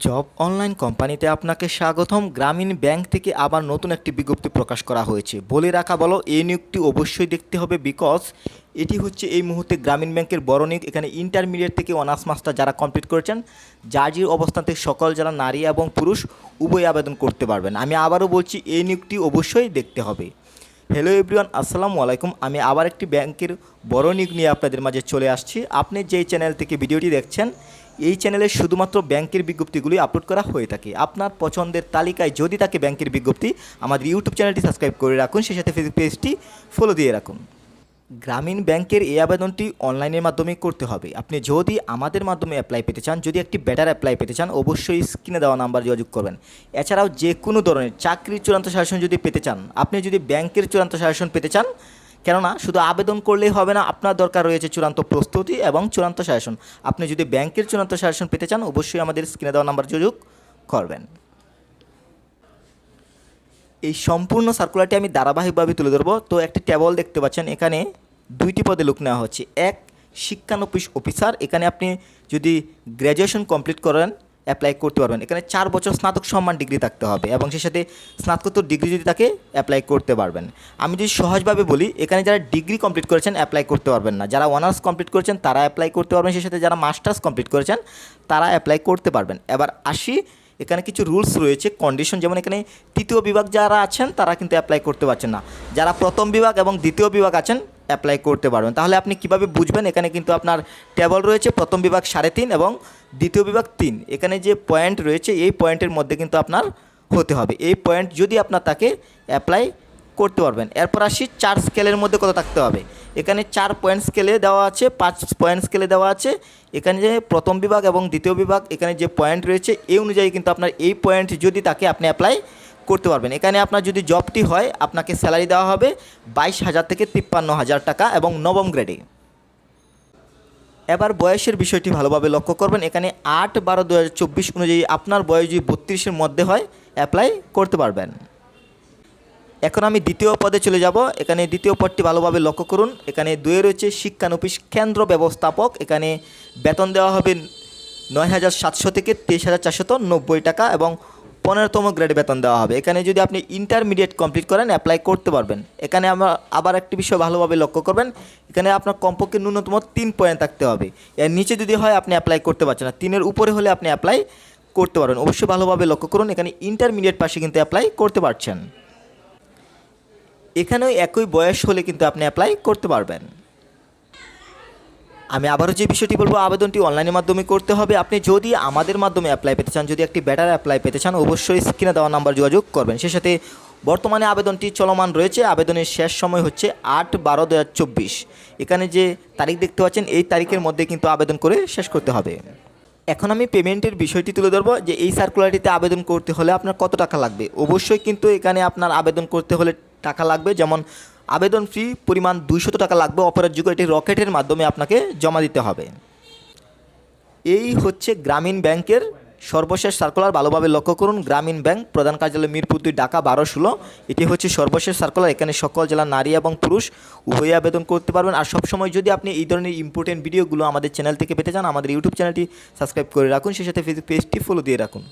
Job online কোম্পানিতে আপনাকে স্বাগতম। গ্রামীণ ব্যাংক থেকে আবার নতুন একটি বিজ্ঞপ্তি প্রকাশ করা হয়েছে। বলে রাখা বলো, এই নিয়োগটি অবশ্যই দেখতে হবে বিকজ এটি হচ্ছে এই মুহূর্তে গ্রামীণ ব্যাংকের বড় নিয়োগ। এখানে ইন্টারমিডিয়েট থেকে অনার্স মাস্টার যারা কমপ্লিট করেছেন জার্জির অবস্থান থেকে সকল যারা নারী এবং পুরুষ, উভয় আবেদন করতে পারবেন। আমি আবারও বলছি, এই নিয়োগটি অবশ্যই দেখতে হবে। হ্যালো এভরিওয়ান আসসালামু আলাইকুম। আমি আবার একটি ব্যাংকের বড় নিয়োগ নিয়ে আপনাদের মাঝে চলে আসছি। আপনি যেই চ্যানেল থেকে ভিডিওটি দেখছেন, এই চ্যানেলে শুধুমাত্র ব্যাংকের বিজ্ঞপ্তিগুলি আপলোড করা হয়ে থাকে। আপনার পছন্দের তালিকায় যদি থাকে ব্যাংকের বিজ্ঞপ্তি, আমাদের ইউটিউব চ্যানেলটি সাবস্ক্রাইব করে রাখুন, সেই সাথে ফেসবুক পেজটি ফলো দিয়ে রাখুন। গ্রামীণ ব্যাংকের এই আবেদনটি অনলাইনের মাধ্যমে করতে হবে। আপনি যদি আমাদের মাধ্যমে অ্যাপ্লাই পেতে চান, যদি একটি বেটার অ্যাপ্লাই পেতে চান, অবশ্যই স্ক্রিনে দেওয়া নাম্বার যোগাযোগ করবেন। এছাড়াও যে কোনো ধরনের চাকরির চূড়ান্ত শাসন যদি পেতে চান, আপনি যদি ব্যাংকের চূড়ান্ত শাসন পেতে চান, কেননা শুধু আবেদন করলেই হবে না, আপনার দরকার রয়েছে চূড়ান্ত প্রস্তুতি এবং চূড়ান্ত শাসন আপনি যদি ব্যাংকের চূড়ান্ত শাসন পেতে চান, অবশ্যই আমাদের স্ক্রিনে দেওয়া নাম্বার যোগাযোগ করবেন। এই সম্পূর্ণ সার্কুলারটি আমি ধারাবাহিকভাবে তুলে ধরবো। তো একটি টেবল দেখতে পাচ্ছেন, এখানে দুইটি পদে লোক নেওয়া হচ্ছে। এক, শিক্ষানবিশ অফিসার। এখানে আপনি যদি গ্র্যাজুয়েশন কমপ্লিট করেন, অ্যাপ্লাই করতে পারবেন। এখানে চার বছর স্নাতক সম্মান ডিগ্রি থাকতে হবে এবং সেই সাথে স্নাতকোত্তর ডিগ্রি যদি তাকে অ্যাপ্লাই করতে পারবেন। আমি যদি সহজভাবে বলি, এখানে যারা ডিগ্রি কমপ্লিট করেছেন, অ্যাপ্লাই করতে পারবেন না। যারা অনার্স কমপ্লিট করেছেন, তারা অ্যাপ্লাই করতে পারবেন। সেই সাথে যারা মাস্টার্স কমপ্লিট করেছেন, তারা অ্যাপ্লাই করতে পারবেন। এবার আসি, এখানে কিছু রুলস রয়েছে, কন্ডিশন। যেমন এখানে তৃতীয় বিভাগ যারা আছেন, তারা কিন্তু অ্যাপ্লাই করতে পারছেন না। যারা প্রথম বিভাগ এবং দ্বিতীয় বিভাগ আছেন অ্যাপ্লাই করতে পারবেন। তাহলে আপনি কীভাবে বুঝবেন? এখানে কিন্তু আপনার টেবল রয়েছে, প্রথম বিভাগ সাড়ে তিন এবং দ্বিতীয় বিভাগ তিন। এখানে যে পয়েন্ট রয়েছে, এই পয়েন্টের মধ্যে কিন্তু আপনার হতে হবে। এই পয়েন্ট যদি আপনার তাকে অ্যাপ্লাই করতে পারবেন। এরপর আসি, চার স্কেলের মধ্যে কত থাকতে হবে? এখানে চার পয়েন্ট স্কেলে দেওয়া আছে, পাঁচ পয়েন্ট স্কেলে দেওয়া আছে। এখানে যে প্রথম বিভাগ এবং দ্বিতীয় বিভাগ, এখানে যে পয়েন্ট রয়েছে, এই অনুযায়ী কিন্তু আপনার এই পয়েন্ট যদি তাকে আপনি অ্যাপ্লাই করতে পারবেন। এখানে আপনার যদি জবটি হয়, আপনাকে স্যালারি দেওয়া হবে বাইশ হাজার থেকে তিপ্পান্ন হাজার টাকা এবং নবম গ্রেডে এবার বয়সের বিষয়টি ভালোভাবে লক্ষ্য করবেন। এখানে আট বারো দু অনুযায়ী আপনার বয়স যদি বত্রিশের মধ্যে হয় অ্যাপ্লাই করতে পারবেন। এখন আমি দ্বিতীয় পদে চলে যাব। এখানে দ্বিতীয় পদটি ভালোভাবে লক্ষ্য করুন। এখানে দুয়ে রয়েছে শিক্ষানবিশ কেন্দ্র ব্যবস্থাপক। এখানে বেতন দেওয়া হবে নয় হাজার সাতশো থেকে তেইশ হাজার চারশত নব্বই টাকা এবং পনেরোতম গ্রেড বেতন দেওয়া হবে। এখানে যদি আপনি ইন্টারমিডিয়েট কমপ্লিট করেন অ্যাপ্লাই করতে পারবেন। এখানে আমরা আবার একটি বিষয় ভালোভাবে লক্ষ্য করবেন। এখানে আপনার কমপক্ষে ন্যূনতম তিন পয়েন্ট থাকতে হবে। এর নিচে যদি হয়, আপনি অ্যাপ্লাই করতে পারছেন না। তিনের উপরে হলে আপনি অ্যাপ্লাই করতে পারবেন। অবশ্যই ভালোভাবে লক্ষ্য করুন। এখানে ইন্টারমিডিয়েট পাশে কিন্তু অ্যাপ্লাই করতে পারছেন। এখানেও একই বয়স হলে কিন্তু আপনি অ্যাপ্লাই করতে পারবেন। আমি আবারও যে বিষয়টি বলব, আবেদনটি অনলাইনের মাধ্যমে করতে হবে। আপনি যদি আমাদের মাধ্যমে অ্যাপ্লাই পেতে চান, যদি একটি বেটার অ্যাপ্লাই পেতে চান, অবশ্যই স্ক্রিনে দেওয়া নাম্বার যোগাযোগ করবেন। সেই সাথে বর্তমানে আবেদনটি চলমান রয়েছে। আবেদনের শেষ সময় হচ্ছে আট বারো দু এখানে যে তারিখ দেখতে পাচ্ছেন, এই তারিখের মধ্যে কিন্তু আবেদন করে শেষ করতে হবে। এখন আমি পেমেন্টের বিষয়টি তুলে ধরবো যে এই সার্কুলারটিতে আবেদন করতে হলে আপনার কত টাকা লাগবে। অবশ্যই কিন্তু এখানে আপনার আবেদন করতে হলে টাকা লাগবে। যেমন আবেদন ফি পরিমাণ দুইশত টাকা লাগবে। অপরের যুগে এটি রকেটের মাধ্যমে আপনাকে জমা দিতে হবে। এই হচ্ছে গ্রামীণ ব্যাংকের সর্বশেষ সার্কুলার ভালোভাবে লক্ষ্য করুন, গ্রামীণ ব্যাংক, প্রধান কার্যালয় মিরপুর দুই, ঢাকা বারো, ষোলো। এটি হচ্ছে সর্বশেষ সার্কুলার এখানে সকল জেলার নারী এবং পুরুষ উভয়ই আবেদন করতে পারবেন। আর সবসময় যদি আপনি এই ধরনের ইম্পর্টেন্ট ভিডিওগুলো আমাদের চ্যানেল থেকে পেতে চান, আমাদের ইউটিউব চ্যানেলটি সাবস্ক্রাইব করে রাখুন, সেই সাথে ফেসবুক পেজটি ফলো দিয়ে রাখুন।